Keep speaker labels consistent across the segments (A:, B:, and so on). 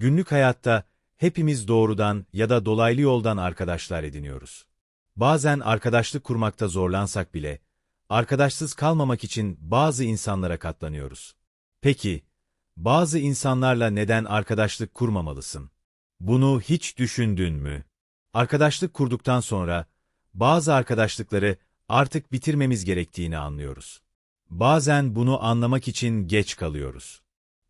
A: Günlük hayatta hepimiz doğrudan ya da dolaylı yoldan arkadaşlar ediniyoruz. Bazen arkadaşlık kurmakta zorlansak bile, arkadaşsız kalmamak için bazı insanlara katlanıyoruz. Peki, bazı insanlarla neden arkadaşlık kurmamalısın? Bunu hiç düşündün mü? Arkadaşlık kurduktan sonra, bazı arkadaşlıkları artık bitirmemiz gerektiğini anlıyoruz. Bazen bunu anlamak için geç kalıyoruz.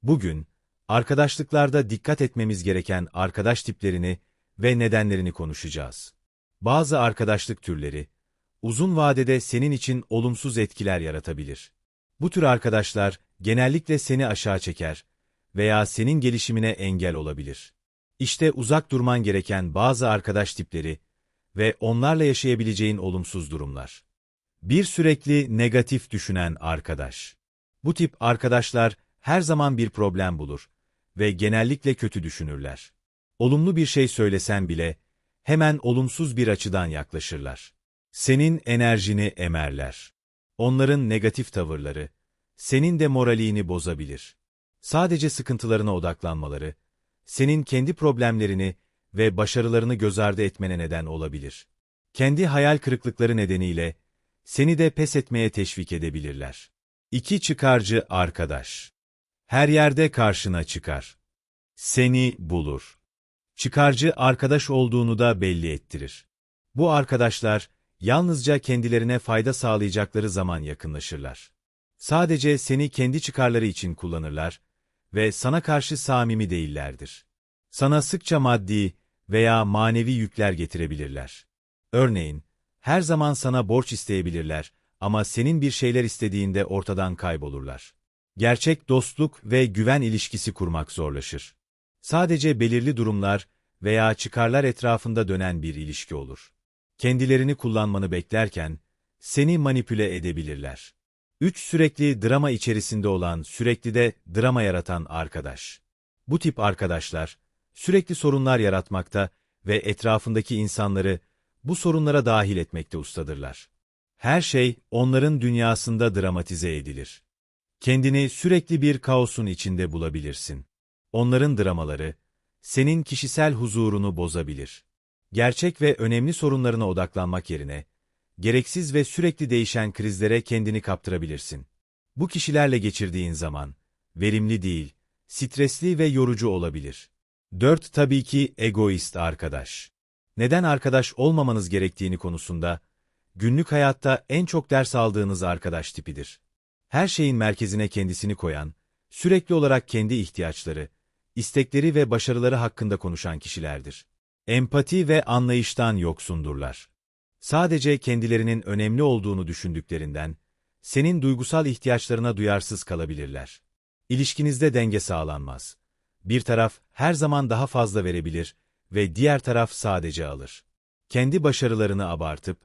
A: Bugün, arkadaşlıklarda dikkat etmemiz gereken arkadaş tiplerini ve nedenlerini konuşacağız. Bazı arkadaşlık türleri, uzun vadede senin için olumsuz etkiler yaratabilir. Bu tür arkadaşlar, genellikle seni aşağı çeker veya senin gelişimine engel olabilir. İşte uzak durman gereken bazı arkadaş tipleri ve onlarla yaşayabileceğin olumsuz durumlar. Bir sürekli negatif düşünen arkadaş. Bu tip arkadaşlar her zaman bir problem bulur ve genellikle kötü düşünürler. Olumlu bir şey söylesen bile hemen olumsuz bir açıdan yaklaşırlar. Senin enerjini emerler. Onların negatif tavırları senin de moralini bozabilir. Sadece sıkıntılarına odaklanmaları, senin kendi problemlerini ve başarılarını göz ardı etmene neden olabilir. Kendi hayal kırıklıkları nedeniyle seni de pes etmeye teşvik edebilirler. İki çıkarcı arkadaş. Her yerde karşına çıkar. Seni bulur. Çıkarcı arkadaş olduğunu da belli ettirir. Bu arkadaşlar yalnızca kendilerine fayda sağlayacakları zaman yakınlaşırlar. Sadece seni kendi çıkarları için kullanırlar ve sana karşı samimi değillerdir. Sana sıkça maddi veya manevi yükler getirebilirler. Örneğin, her zaman sana borç isteyebilirler ama senin bir şeyler istediğinde ortadan kaybolurlar. Gerçek dostluk ve güven ilişkisi kurmak zorlaşır. Sadece belirli durumlar veya çıkarlar etrafında dönen bir ilişki olur. Kendilerini kullanmanı beklerken, seni manipüle edebilirler. 3. Sürekli drama içerisinde olan, sürekli de drama yaratan arkadaş. Bu tip arkadaşlar, sürekli sorunlar yaratmakta ve etrafındaki insanları bu sorunlara dahil etmekte ustadırlar. Her şey onların dünyasında dramatize edilir. Kendini sürekli bir kaosun içinde bulabilirsin. Onların dramaları, senin kişisel huzurunu bozabilir. Gerçek ve önemli sorunlarına odaklanmak yerine, gereksiz ve sürekli değişen krizlere kendini kaptırabilirsin. Bu kişilerle geçirdiğin zaman, verimli değil, stresli ve yorucu olabilir. 4. Tabii ki egoist arkadaş. Neden arkadaş olmamanız gerektiğini konusunda, günlük hayatta en çok ders aldığınız arkadaş tipidir. Her şeyin merkezine kendisini koyan, sürekli olarak kendi ihtiyaçları, istekleri ve başarıları hakkında konuşan kişilerdir. Empati ve anlayıştan yoksundurlar. Sadece kendilerinin önemli olduğunu düşündüklerinden, senin duygusal ihtiyaçlarına duyarsız kalabilirler. İlişkinizde denge sağlanmaz. Bir taraf her zaman daha fazla verebilir ve diğer taraf sadece alır. Kendi başarılarını abartıp,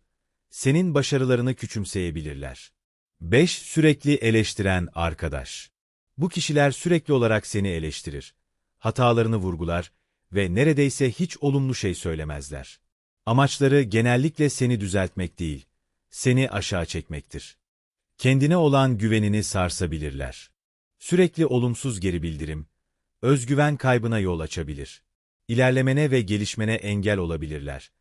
A: senin başarılarını küçümseyebilirler. 5. Sürekli eleştiren arkadaş. Bu kişiler sürekli olarak seni eleştirir. Hatalarını vurgular ve neredeyse hiç olumlu şey söylemezler. Amaçları genellikle seni düzeltmek değil, seni aşağı çekmektir. Kendine olan güvenini sarsabilirler. Sürekli olumsuz geri bildirim, özgüven kaybına yol açabilir. İlerlemene ve gelişmene engel olabilirler.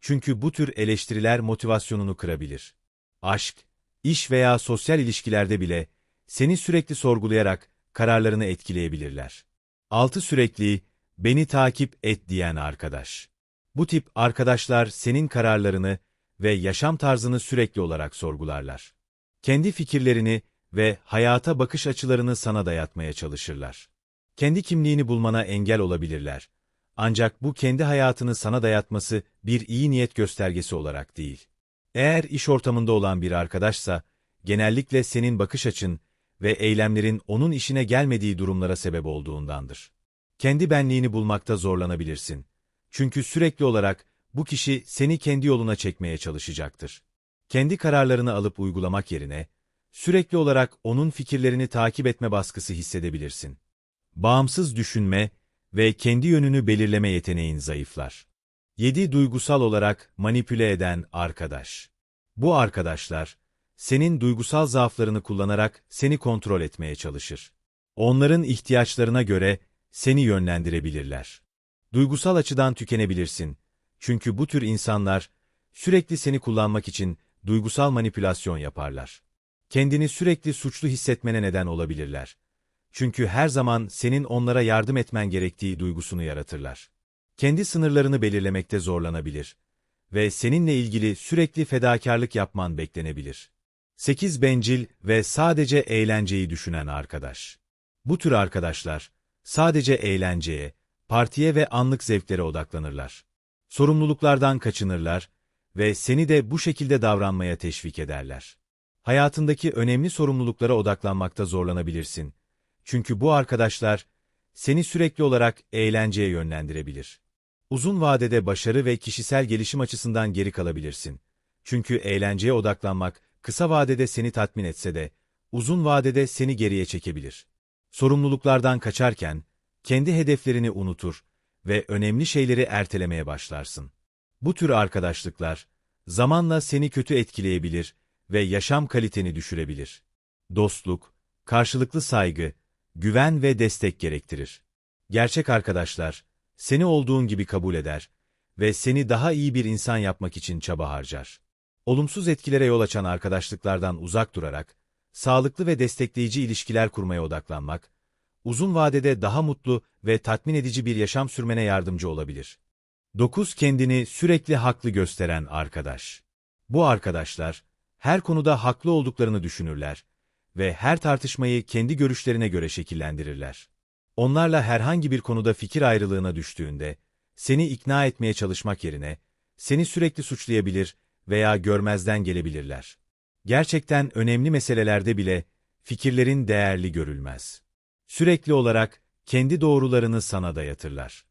A: Çünkü bu tür eleştiriler motivasyonunu kırabilir. Aşk, iş veya sosyal ilişkilerde bile seni sürekli sorgulayarak kararlarını etkileyebilirler. 6. Sürekli, beni takip et diyen arkadaş. Bu tip arkadaşlar senin kararlarını ve yaşam tarzını sürekli olarak sorgularlar. Kendi fikirlerini ve hayata bakış açılarını sana dayatmaya çalışırlar. Kendi kimliğini bulmana engel olabilirler. Ancak bu kendi hayatını sana dayatması bir iyi niyet göstergesi olarak değil. Eğer iş ortamında olan bir arkadaşsa, genellikle senin bakış açın ve eylemlerin onun işine gelmediği durumlara sebep olduğundandır. Kendi benliğini bulmakta zorlanabilirsin. Çünkü sürekli olarak bu kişi seni kendi yoluna çekmeye çalışacaktır. Kendi kararlarını alıp uygulamak yerine, sürekli olarak onun fikirlerini takip etme baskısı hissedebilirsin. Bağımsız düşünme ve kendi yönünü belirleme yeteneğin zayıflar. 7. Duygusal olarak manipüle eden arkadaş. Bu arkadaşlar, senin duygusal zaaflarını kullanarak seni kontrol etmeye çalışır. Onların ihtiyaçlarına göre seni yönlendirebilirler. Duygusal açıdan tükenebilirsin. Çünkü bu tür insanlar sürekli seni kullanmak için duygusal manipülasyon yaparlar. Kendini sürekli suçlu hissetmene neden olabilirler. Çünkü her zaman senin onlara yardım etmen gerektiği duygusunu yaratırlar. Kendi sınırlarını belirlemekte zorlanabilir ve seninle ilgili sürekli fedakarlık yapman beklenebilir. 8 bencil ve sadece eğlenceyi düşünen arkadaş. Bu tür arkadaşlar sadece eğlenceye, partiye ve anlık zevklere odaklanırlar. Sorumluluklardan kaçınırlar ve seni de bu şekilde davranmaya teşvik ederler. Hayatındaki önemli sorumluluklara odaklanmakta zorlanabilirsin. Çünkü bu arkadaşlar seni sürekli olarak eğlenceye yönlendirebilir. Uzun vadede başarı ve kişisel gelişim açısından geri kalabilirsin. Çünkü eğlenceye odaklanmak kısa vadede seni tatmin etse de uzun vadede seni geriye çekebilir. Sorumluluklardan kaçarken kendi hedeflerini unutur ve önemli şeyleri ertelemeye başlarsın. Bu tür arkadaşlıklar zamanla seni kötü etkileyebilir ve yaşam kaliteni düşürebilir. Dostluk, karşılıklı saygı, güven ve destek gerektirir. Gerçek arkadaşlar, seni olduğun gibi kabul eder ve seni daha iyi bir insan yapmak için çaba harcar. Olumsuz etkilere yol açan arkadaşlıklardan uzak durarak, sağlıklı ve destekleyici ilişkiler kurmaya odaklanmak, uzun vadede daha mutlu ve tatmin edici bir yaşam sürmene yardımcı olabilir. 9. Kendini sürekli haklı gösteren arkadaş. Bu arkadaşlar, her konuda haklı olduklarını düşünürler ve her tartışmayı kendi görüşlerine göre şekillendirirler. Onlarla herhangi bir konuda fikir ayrılığına düştüğünde, seni ikna etmeye çalışmak yerine, seni sürekli suçlayabilir veya görmezden gelebilirler. Gerçekten önemli meselelerde bile fikirlerin değerli görülmez. Sürekli olarak kendi doğrularını sana dayatırlar.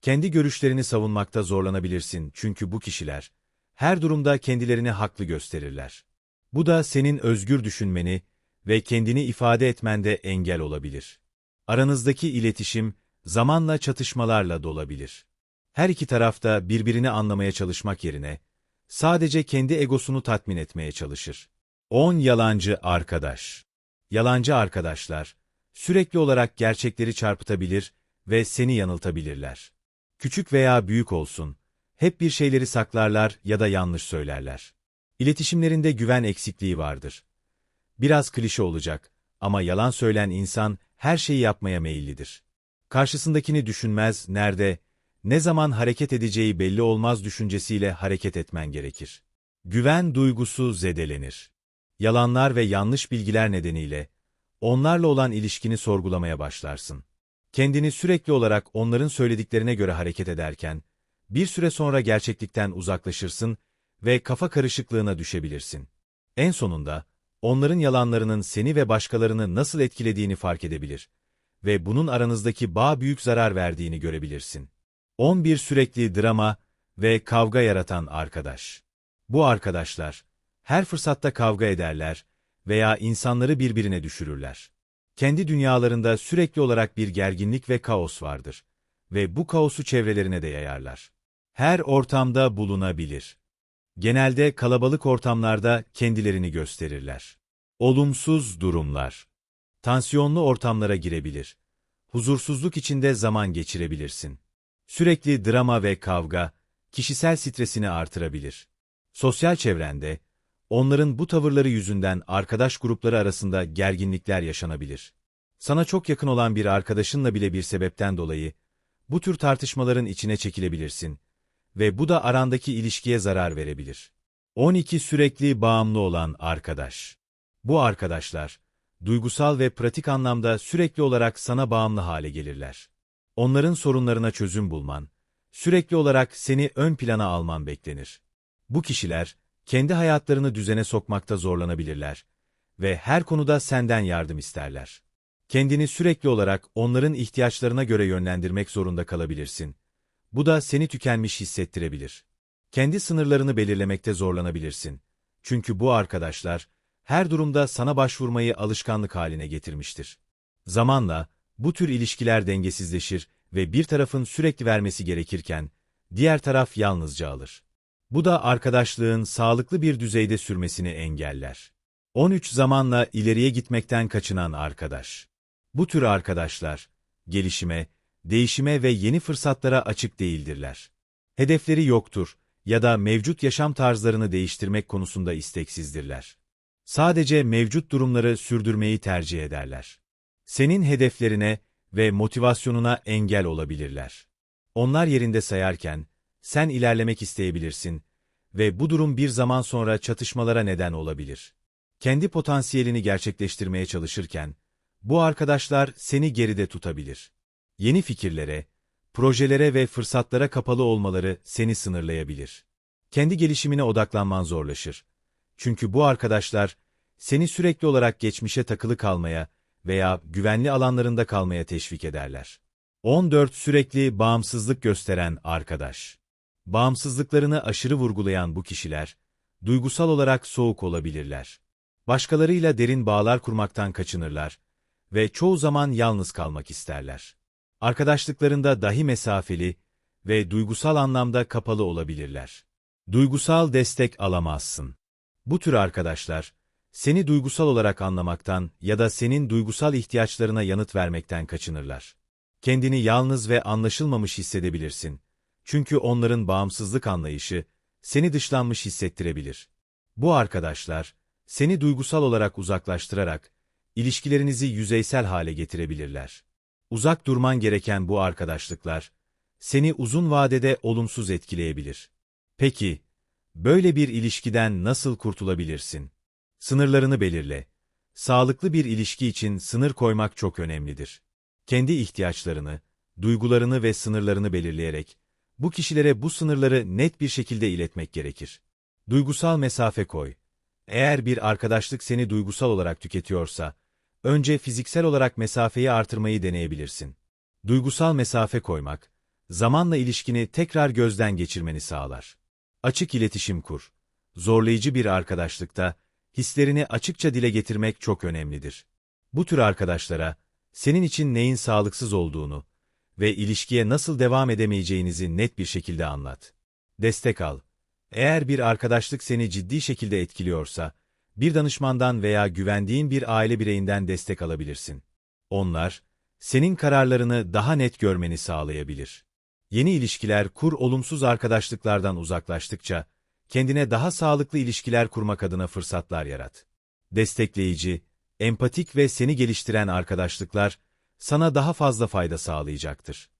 A: Kendi görüşlerini savunmakta zorlanabilirsin çünkü bu kişiler her durumda kendilerini haklı gösterirler. Bu da senin özgür düşünmeni ve kendini ifade etmende engel olabilir. Aranızdaki iletişim zamanla çatışmalarla dolabilir. Her iki tarafta birbirini anlamaya çalışmak yerine sadece kendi egosunu tatmin etmeye çalışır. 10 yalancı arkadaş. Yalancı arkadaşlar sürekli olarak gerçekleri çarpıtabilir ve seni yanıltabilirler. Küçük veya büyük olsun, hep bir şeyleri saklarlar ya da yanlış söylerler. İletişimlerinde güven eksikliği vardır. Biraz klişe olacak ama yalan söyleyen insan her şeyi yapmaya meyillidir. Karşısındakini düşünmez, nerede, ne zaman hareket edeceği belli olmaz düşüncesiyle hareket etmen gerekir. Güven duygusu zedelenir. Yalanlar ve yanlış bilgiler nedeniyle onlarla olan ilişkini sorgulamaya başlarsın. Kendini sürekli olarak onların söylediklerine göre hareket ederken, bir süre sonra gerçeklikten uzaklaşırsın ve kafa karışıklığına düşebilirsin. En sonunda, onların yalanlarının seni ve başkalarını nasıl etkilediğini fark edebilir ve bunun aranızdaki bağ büyük zarar verdiğini görebilirsin. 11 sürekli drama ve kavga yaratan arkadaş. Bu arkadaşlar, her fırsatta kavga ederler veya insanları birbirine düşürürler. Kendi dünyalarında sürekli olarak bir gerginlik ve kaos vardır ve bu kaosu çevrelerine de yayarlar. Her ortamda bulunabilir. Genelde kalabalık ortamlarda kendilerini gösterirler. Olumsuz durumlar. Tansiyonlu ortamlara girebilir. Huzursuzluk içinde zaman geçirebilirsin. Sürekli drama ve kavga, kişisel stresini artırabilir. Sosyal çevrende, onların bu tavırları yüzünden arkadaş grupları arasında gerginlikler yaşanabilir. Sana çok yakın olan bir arkadaşınla bile bir sebepten dolayı, bu tür tartışmaların içine çekilebilirsin ve bu da arandaki ilişkiye zarar verebilir. 12 sürekli bağımlı olan arkadaş. Bu arkadaşlar, duygusal ve pratik anlamda sürekli olarak sana bağımlı hale gelirler. Onların sorunlarına çözüm bulman, sürekli olarak seni ön plana alman beklenir. Bu kişiler, kendi hayatlarını düzene sokmakta zorlanabilirler ve her konuda senden yardım isterler. Kendini sürekli olarak onların ihtiyaçlarına göre yönlendirmek zorunda kalabilirsin. Bu da seni tükenmiş hissettirebilir. Kendi sınırlarını belirlemekte zorlanabilirsin. Çünkü bu arkadaşlar, her durumda sana başvurmayı alışkanlık haline getirmiştir. Zamanla, bu tür ilişkiler dengesizleşir ve bir tarafın sürekli vermesi gerekirken, diğer taraf yalnızca alır. Bu da arkadaşlığın sağlıklı bir düzeyde sürmesini engeller. 13 zamanla ileriye gitmekten kaçınan arkadaş. Bu tür arkadaşlar, gelişime değişime ve yeni fırsatlara açık değildirler. Hedefleri yoktur ya da mevcut yaşam tarzlarını değiştirmek konusunda isteksizdirler. Sadece mevcut durumları sürdürmeyi tercih ederler. Senin hedeflerine ve motivasyonuna engel olabilirler. Onlar yerinde sayarken, sen ilerlemek isteyebilirsin ve bu durum bir zaman sonra çatışmalara neden olabilir. Kendi potansiyelini gerçekleştirmeye çalışırken, bu arkadaşlar seni geride tutabilir. Yeni fikirlere, projelere ve fırsatlara kapalı olmaları seni sınırlayabilir. Kendi gelişimine odaklanman zorlaşır. Çünkü bu arkadaşlar, seni sürekli olarak geçmişe takılı kalmaya veya güvenli alanlarında kalmaya teşvik ederler. 14. Sürekli bağımsızlık gösteren arkadaş. Bağımsızlıklarını aşırı vurgulayan bu kişiler, duygusal olarak soğuk olabilirler. Başkalarıyla derin bağlar kurmaktan kaçınırlar ve çoğu zaman yalnız kalmak isterler. Arkadaşlıklarında dahi mesafeli ve duygusal anlamda kapalı olabilirler. Duygusal destek alamazsın. Bu tür arkadaşlar, seni duygusal olarak anlamaktan ya da senin duygusal ihtiyaçlarına yanıt vermekten kaçınırlar. Kendini yalnız ve anlaşılmamış hissedebilirsin. Çünkü onların bağımsızlık anlayışı, seni dışlanmış hissettirebilir. Bu arkadaşlar, seni duygusal olarak uzaklaştırarak, ilişkilerinizi yüzeysel hale getirebilirler. Uzak durman gereken bu arkadaşlıklar, seni uzun vadede olumsuz etkileyebilir. Peki, böyle bir ilişkiden nasıl kurtulabilirsin? Sınırlarını belirle. Sağlıklı bir ilişki için sınır koymak çok önemlidir. Kendi ihtiyaçlarını, duygularını ve sınırlarını belirleyerek, bu kişilere bu sınırları net bir şekilde iletmek gerekir. Duygusal mesafe koy. Eğer bir arkadaşlık seni duygusal olarak tüketiyorsa, önce fiziksel olarak mesafeyi artırmayı deneyebilirsin. Duygusal mesafe koymak, zamanla ilişkini tekrar gözden geçirmeni sağlar. Açık iletişim kur. Zorlayıcı bir arkadaşlıkta, hislerini açıkça dile getirmek çok önemlidir. Bu tür arkadaşlara, senin için neyin sağlıksız olduğunu ve ilişkiye nasıl devam edemeyeceğinizi net bir şekilde anlat. Destek al. Eğer bir arkadaşlık seni ciddi şekilde etkiliyorsa, bir danışmandan veya güvendiğin bir aile bireyinden destek alabilirsin. Onlar, senin kararlarını daha net görmeni sağlayabilir. Yeni ilişkiler kur olumsuz arkadaşlıklardan uzaklaştıkça, kendine daha sağlıklı ilişkiler kurmak adına fırsatlar yarat. Destekleyici, empatik ve seni geliştiren arkadaşlıklar, sana daha fazla fayda sağlayacaktır.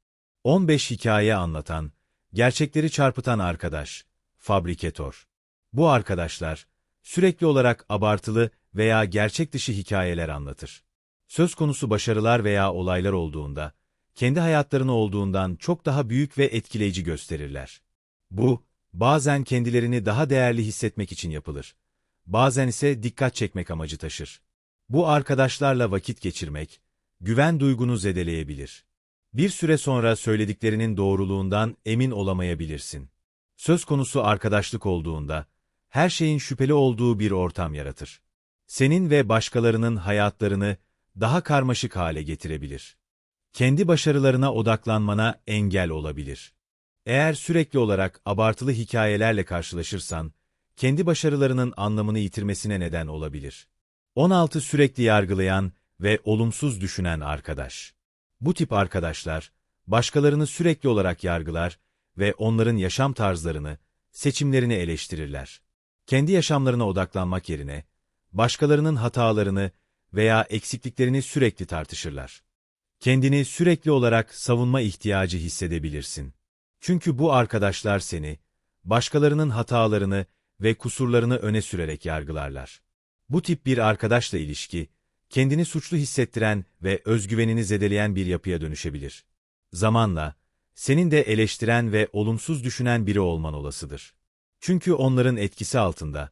A: 15 hikaye anlatan, gerçekleri çarpıtan arkadaş, fabrikatör. Bu arkadaşlar, sürekli olarak abartılı veya gerçek dışı hikayeler anlatır. Söz konusu başarılar veya olaylar olduğunda, kendi hayatlarını olduğundan çok daha büyük ve etkileyici gösterirler. Bu, bazen kendilerini daha değerli hissetmek için yapılır. Bazen ise dikkat çekmek amacı taşır. Bu arkadaşlarla vakit geçirmek, güven duygunu zedeleyebilir. Bir süre sonra söylediklerinin doğruluğundan emin olamayabilirsin. Söz konusu arkadaşlık olduğunda, her şeyin şüpheli olduğu bir ortam yaratır. Senin ve başkalarının hayatlarını daha karmaşık hale getirebilir. Kendi başarılarına odaklanmana engel olabilir. Eğer sürekli olarak abartılı hikayelerle karşılaşırsan, kendi başarılarının anlamını yitirmesine neden olabilir. 16 sürekli yargılayan ve olumsuz düşünen arkadaş. Bu tip arkadaşlar, başkalarını sürekli olarak yargılar ve onların yaşam tarzlarını, seçimlerini eleştirirler. Kendi yaşamlarına odaklanmak yerine, başkalarının hatalarını veya eksikliklerini sürekli tartışırlar. Kendini sürekli olarak savunma ihtiyacı hissedebilirsin. Çünkü bu arkadaşlar seni, başkalarının hatalarını ve kusurlarını öne sürerek yargılarlar. Bu tip bir arkadaşla ilişki, kendini suçlu hissettiren ve özgüvenini zedeleyen bir yapıya dönüşebilir. Zamanla, senin de eleştiren ve olumsuz düşünen biri olman olasıdır. Çünkü onların etkisi altında,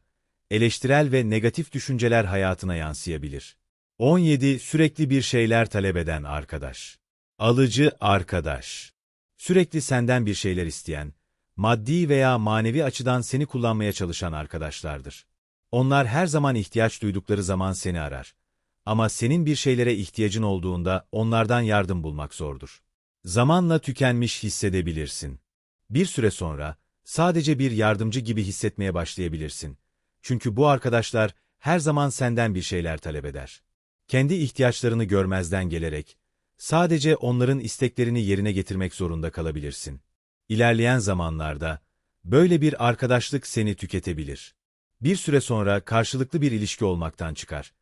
A: eleştirel ve negatif düşünceler hayatına yansıyabilir. 17. Sürekli bir şeyler talep eden arkadaş. Alıcı arkadaş. Sürekli senden bir şeyler isteyen, maddi veya manevi açıdan seni kullanmaya çalışan arkadaşlardır. Onlar her zaman ihtiyaç duydukları zaman seni arar. Ama senin bir şeylere ihtiyacın olduğunda onlardan yardım bulmak zordur. Zamanla tükenmiş hissedebilirsin. Bir süre sonra, sadece bir yardımcı gibi hissetmeye başlayabilirsin. Çünkü bu arkadaşlar her zaman senden bir şeyler talep eder. Kendi ihtiyaçlarını görmezden gelerek, Sadece onların isteklerini yerine getirmek zorunda kalabilirsin. İlerleyen zamanlarda, böyle bir arkadaşlık seni tüketebilir. Bir süre sonra karşılıklı bir ilişki olmaktan çıkar.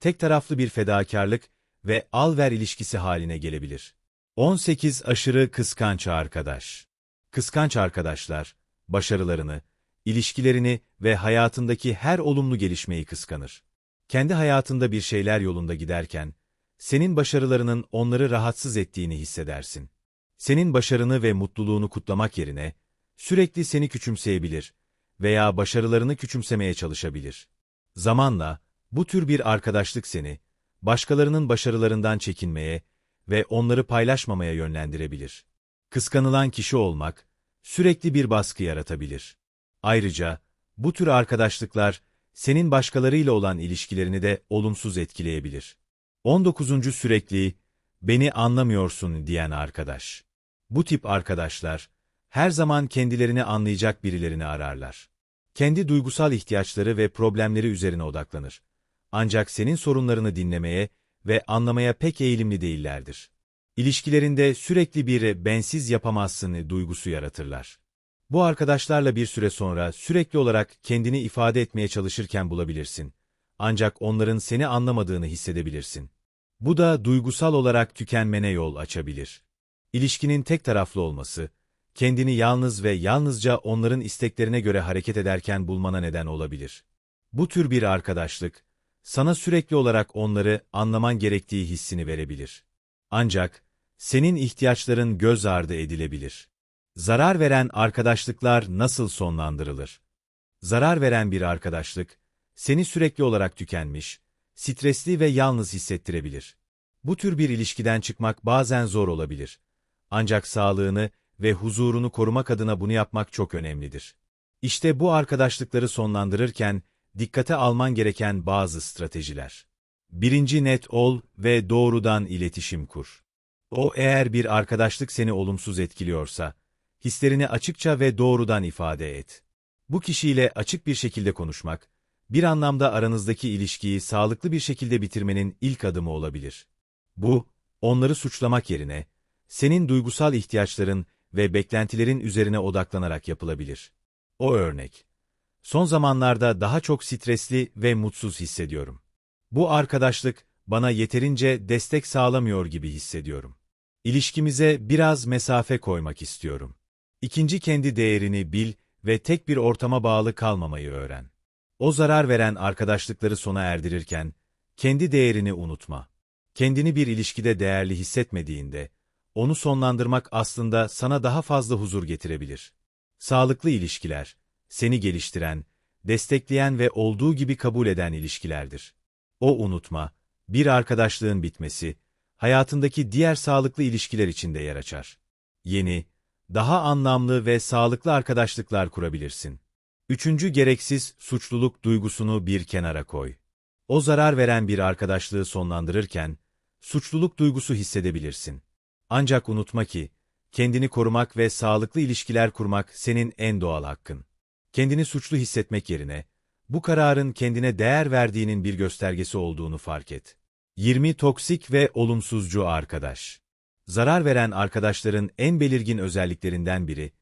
A: Tek taraflı bir fedakarlık ve al-ver ilişkisi haline gelebilir. 18 aşırı kıskanç arkadaş. Kıskanç arkadaşlar, başarılarını, ilişkilerini ve hayatındaki her olumlu gelişmeyi kıskanır. Kendi hayatında bir şeyler yolunda giderken, senin başarılarının onları rahatsız ettiğini hissedersin. Senin başarını ve mutluluğunu kutlamak yerine, sürekli seni küçümseyebilir veya başarılarını küçümsemeye çalışabilir. Zamanla, bu tür bir arkadaşlık seni, başkalarının başarılarından çekinmeye ve onları paylaşmamaya yönlendirebilir. Kıskanılan kişi olmak, sürekli bir baskı yaratabilir. Ayrıca, bu tür arkadaşlıklar, senin başkalarıyla olan ilişkilerini de olumsuz etkileyebilir. 19. Sürekli, beni anlamıyorsun diyen arkadaş. Bu tip arkadaşlar, her zaman kendilerini anlayacak birilerini ararlar. Kendi duygusal ihtiyaçları ve problemleri üzerine odaklanır. Ancak senin sorunlarını dinlemeye ve anlamaya pek eğilimli değillerdir. İlişkilerinde sürekli bir bensiz yapamazsın duygusu yaratırlar. Bu arkadaşlarla bir süre sonra sürekli olarak kendini ifade etmeye çalışırken bulabilirsin. Ancak onların seni anlamadığını hissedebilirsin. Bu da duygusal olarak tükenmene yol açabilir. İlişkinin tek taraflı olması, kendini yalnız ve yalnızca onların isteklerine göre hareket ederken bulmana neden olabilir. Bu tür bir arkadaşlık, sana sürekli olarak onları anlaman gerektiği hissini verebilir. Ancak, senin ihtiyaçların göz ardı edilebilir. Zarar veren arkadaşlıklar nasıl sonlandırılır? Zarar veren bir arkadaşlık, seni sürekli olarak tükenmiş, stresli ve yalnız hissettirebilir. Bu tür bir ilişkiden çıkmak bazen zor olabilir. Ancak sağlığını ve huzurunu korumak adına bunu yapmak çok önemlidir. İşte bu arkadaşlıkları sonlandırırken, dikkate alman gereken bazı stratejiler. Birinci net ol ve doğrudan iletişim kur. O eğer bir arkadaşlık seni olumsuz etkiliyorsa, hislerini açıkça ve doğrudan ifade et. Bu kişiyle açık bir şekilde konuşmak, bir anlamda aranızdaki ilişkiyi sağlıklı bir şekilde bitirmenin ilk adımı olabilir. Bu, onları suçlamak yerine, senin duygusal ihtiyaçların ve beklentilerin üzerine odaklanarak yapılabilir. O örnek. Son zamanlarda daha çok stresli ve mutsuz hissediyorum. Bu arkadaşlık bana yeterince destek sağlamıyor gibi hissediyorum. İlişkimize biraz mesafe koymak istiyorum. İkinci kendi değerini bil ve tek bir ortama bağlı kalmamayı öğren. O zarar veren arkadaşlıkları sona erdirirken, kendi değerini unutma. Kendini bir ilişkide değerli hissetmediğinde, onu sonlandırmak aslında sana daha fazla huzur getirebilir. Sağlıklı ilişkiler, seni geliştiren, destekleyen ve olduğu gibi kabul eden ilişkilerdir. O unutma, bir arkadaşlığın bitmesi, hayatındaki diğer sağlıklı ilişkiler için de yer açar. Yeni, daha anlamlı ve sağlıklı arkadaşlıklar kurabilirsin. Üçüncü gereksiz suçluluk duygusunu bir kenara koy. O zarar veren bir arkadaşlığı sonlandırırken, suçluluk duygusu hissedebilirsin. Ancak unutma ki, kendini korumak ve sağlıklı ilişkiler kurmak senin en doğal hakkın. Kendini suçlu hissetmek yerine, bu kararın kendine değer verdiğinin bir göstergesi olduğunu fark et. 20 toksik ve olumsuzcu arkadaş. Zarar veren arkadaşların en belirgin özelliklerinden biri,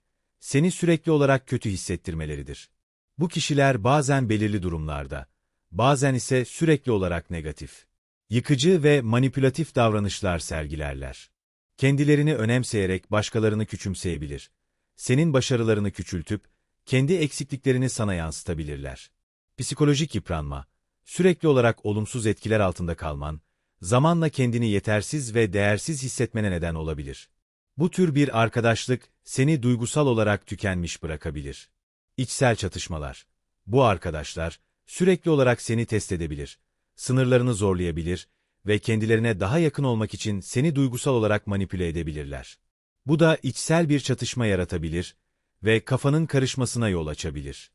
A: seni sürekli olarak kötü hissettirmeleridir. Bu kişiler bazen belirli durumlarda, bazen ise sürekli olarak negatif, yıkıcı ve manipülatif davranışlar sergilerler. Kendilerini önemseyerek başkalarını küçümseyebilir. Senin başarılarını küçültüp, kendi eksikliklerini sana yansıtabilirler. Psikolojik yıpranma, sürekli olarak olumsuz etkiler altında kalman, zamanla kendini yetersiz ve değersiz hissetmene neden olabilir. Bu tür bir arkadaşlık, seni duygusal olarak tükenmiş bırakabilir. İçsel çatışmalar. Bu arkadaşlar, sürekli olarak seni test edebilir, sınırlarını zorlayabilir ve kendilerine daha yakın olmak için seni duygusal olarak manipüle edebilirler. Bu da içsel bir çatışma yaratabilir ve kafanın karışmasına yol açabilir.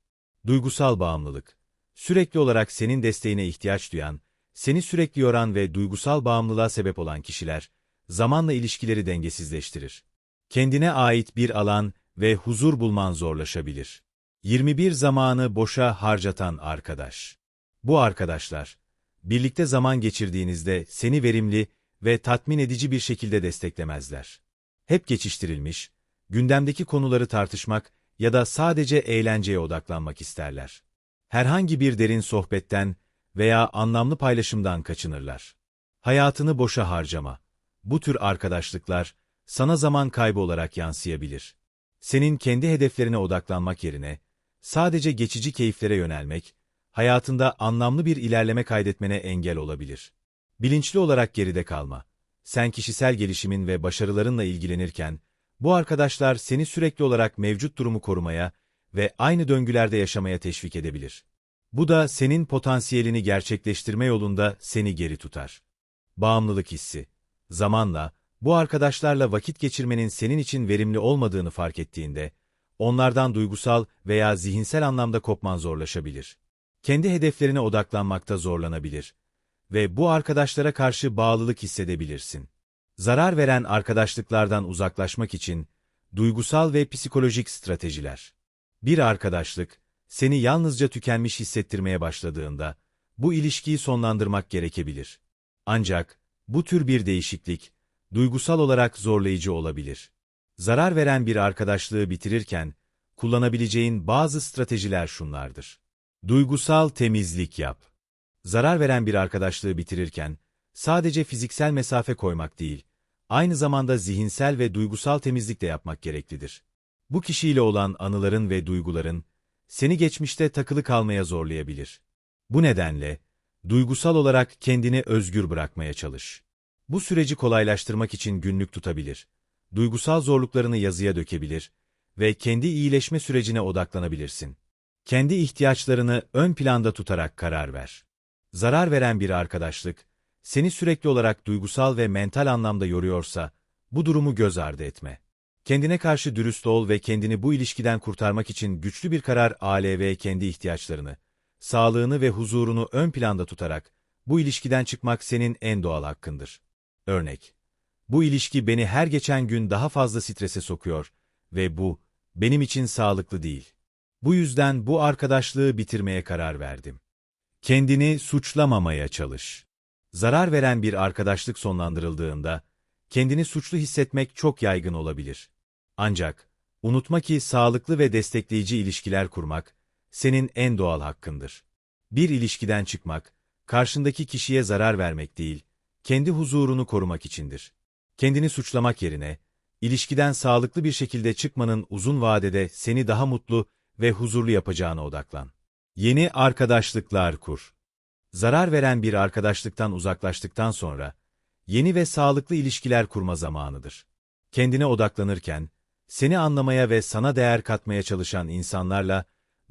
A: Duygusal bağımlılık. Sürekli olarak senin desteğine ihtiyaç duyan, seni sürekli yoran ve duygusal bağımlılığa sebep olan kişiler, zamanla ilişkileri dengesizleştirir. Kendine ait bir alan ve huzur bulman zorlaşabilir. 21 zamanı boşa harcatan arkadaş. Bu arkadaşlar, birlikte zaman geçirdiğinizde seni verimli ve tatmin edici bir şekilde desteklemezler. Hep geçiştirilmiş, gündemdeki konuları tartışmak ya da sadece eğlenceye odaklanmak isterler. Herhangi bir derin sohbetten veya anlamlı paylaşımdan kaçınırlar. Hayatını boşa harcama. Bu tür arkadaşlıklar sana zaman kaybı olarak yansıyabilir. Senin kendi hedeflerine odaklanmak yerine sadece geçici keyiflere yönelmek, hayatında anlamlı bir ilerleme kaydetmene engel olabilir. Bilinçli olarak geride kalma. Sen kişisel gelişimin ve başarılarınla ilgilenirken, bu arkadaşlar seni sürekli olarak mevcut durumu korumaya ve aynı döngülerde yaşamaya teşvik edebilir. Bu da senin potansiyelini gerçekleştirme yolunda seni geri tutar. Bağımlılık hissi. Zamanla, bu arkadaşlarla vakit geçirmenin senin için verimli olmadığını fark ettiğinde, onlardan duygusal veya zihinsel anlamda kopman zorlaşabilir. Kendi hedeflerine odaklanmakta zorlanabilir ve bu arkadaşlara karşı bağlılık hissedebilirsin. Zarar veren arkadaşlıklardan uzaklaşmak için duygusal ve psikolojik stratejiler. Bir arkadaşlık, seni yalnızca tükenmiş hissettirmeye başladığında, bu ilişkiyi sonlandırmak gerekebilir. Ancak, bu tür bir değişiklik, duygusal olarak zorlayıcı olabilir. Zarar veren bir arkadaşlığı bitirirken, kullanabileceğin bazı stratejiler şunlardır. Duygusal temizlik yap. Zarar veren bir arkadaşlığı bitirirken, sadece fiziksel mesafe koymak değil, aynı zamanda zihinsel ve duygusal temizlik de yapmak gereklidir. Bu kişiyle olan anıların ve duyguların, seni geçmişte takılı kalmaya zorlayabilir. Bu nedenle, duygusal olarak kendini özgür bırakmaya çalış. Bu süreci kolaylaştırmak için günlük tutabilir, duygusal zorluklarını yazıya dökebilir ve kendi iyileşme sürecine odaklanabilirsin. Kendi ihtiyaçlarını ön planda tutarak karar ver. Zarar veren bir arkadaşlık, seni sürekli olarak duygusal ve mental anlamda yoruyorsa, bu durumu göz ardı etme. Kendine karşı dürüst ol ve kendini bu ilişkiden kurtarmak için güçlü bir karar al ve kendi ihtiyaçlarını, sağlığını ve huzurunu ön planda tutarak, bu ilişkiden çıkmak senin en doğal hakkındır. Örnek. Bu ilişki beni her geçen gün daha fazla strese sokuyor ve bu, benim için sağlıklı değil. Bu yüzden bu arkadaşlığı bitirmeye karar verdim. Kendini suçlamamaya çalış. Zarar veren bir arkadaşlık sonlandırıldığında, kendini suçlu hissetmek çok yaygın olabilir. Ancak, unutma ki sağlıklı ve destekleyici ilişkiler kurmak, senin en doğal hakkındır. Bir ilişkiden çıkmak, karşındaki kişiye zarar vermek değil, kendi huzurunu korumak içindir. Kendini suçlamak yerine, ilişkiden sağlıklı bir şekilde çıkmanın uzun vadede seni daha mutlu ve huzurlu yapacağına odaklan. Yeni arkadaşlıklar kur. Zarar veren bir arkadaşlıktan uzaklaştıktan sonra, yeni ve sağlıklı ilişkiler kurma zamanıdır. Kendine odaklanırken, seni anlamaya ve sana değer katmaya çalışan insanlarla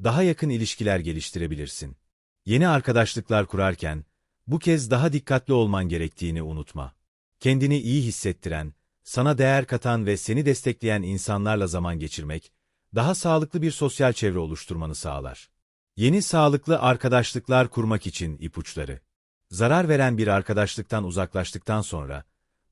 A: daha yakın ilişkiler geliştirebilirsin. Yeni arkadaşlıklar kurarken, bu kez daha dikkatli olman gerektiğini unutma. Kendini iyi hissettiren, sana değer katan ve seni destekleyen insanlarla zaman geçirmek, daha sağlıklı bir sosyal çevre oluşturmanı sağlar. Yeni sağlıklı arkadaşlıklar kurmak için ipuçları. Zarar veren bir arkadaşlıktan uzaklaştıktan sonra,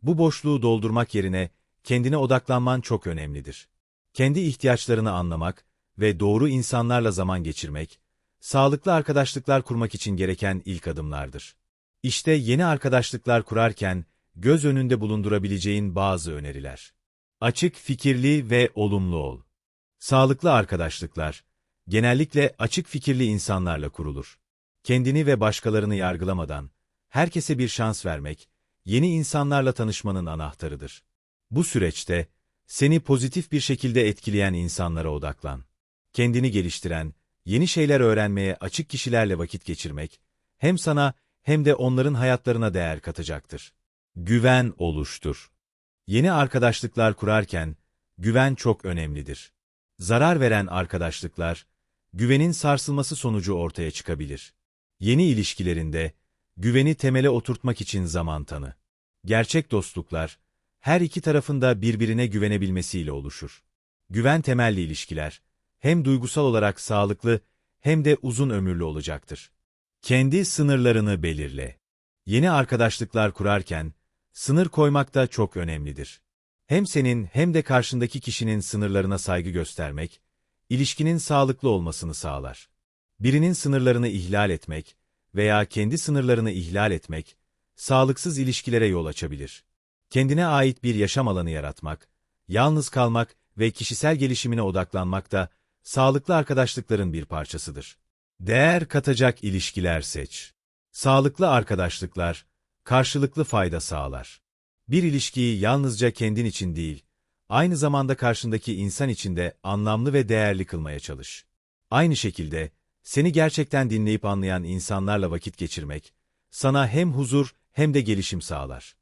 A: bu boşluğu doldurmak yerine kendine odaklanman çok önemlidir. Kendi ihtiyaçlarını anlamak ve doğru insanlarla zaman geçirmek, sağlıklı arkadaşlıklar kurmak için gereken ilk adımlardır. İşte yeni arkadaşlıklar kurarken göz önünde bulundurabileceğin bazı öneriler. Açık fikirli ve olumlu ol. Sağlıklı arkadaşlıklar, genellikle açık fikirli insanlarla kurulur. Kendini ve başkalarını yargılamadan, herkese bir şans vermek, yeni insanlarla tanışmanın anahtarıdır. Bu süreçte, seni pozitif bir şekilde etkileyen insanlara odaklan. Kendini geliştiren, yeni şeyler öğrenmeye açık kişilerle vakit geçirmek, hem sana hem de onların hayatlarına değer katacaktır. Güven oluştur. Yeni arkadaşlıklar kurarken, güven çok önemlidir. Zarar veren arkadaşlıklar, güvenin sarsılması sonucu ortaya çıkabilir. Yeni ilişkilerinde, güveni temele oturtmak için zaman tanı. Gerçek dostluklar, her iki tarafında birbirine güvenebilmesiyle oluşur. Güven temelli ilişkiler, hem duygusal olarak sağlıklı hem de uzun ömürlü olacaktır. Kendi sınırlarını belirle. Yeni arkadaşlıklar kurarken, sınır koymak da çok önemlidir. Hem senin hem de karşındaki kişinin sınırlarına saygı göstermek, ilişkinin sağlıklı olmasını sağlar. Birinin sınırlarını ihlal etmek veya kendi sınırlarını ihlal etmek, sağlıksız ilişkilere yol açabilir. Kendine ait bir yaşam alanı yaratmak, yalnız kalmak ve kişisel gelişimine odaklanmak da sağlıklı arkadaşlıkların bir parçasıdır. Değer katacak ilişkiler seç. Sağlıklı arkadaşlıklar, karşılıklı fayda sağlar. Bir ilişkiyi yalnızca kendin için değil, aynı zamanda karşındaki insan için de anlamlı ve değerli kılmaya çalış. Aynı şekilde, seni gerçekten dinleyip anlayan insanlarla vakit geçirmek, sana hem huzur hem de gelişim sağlar.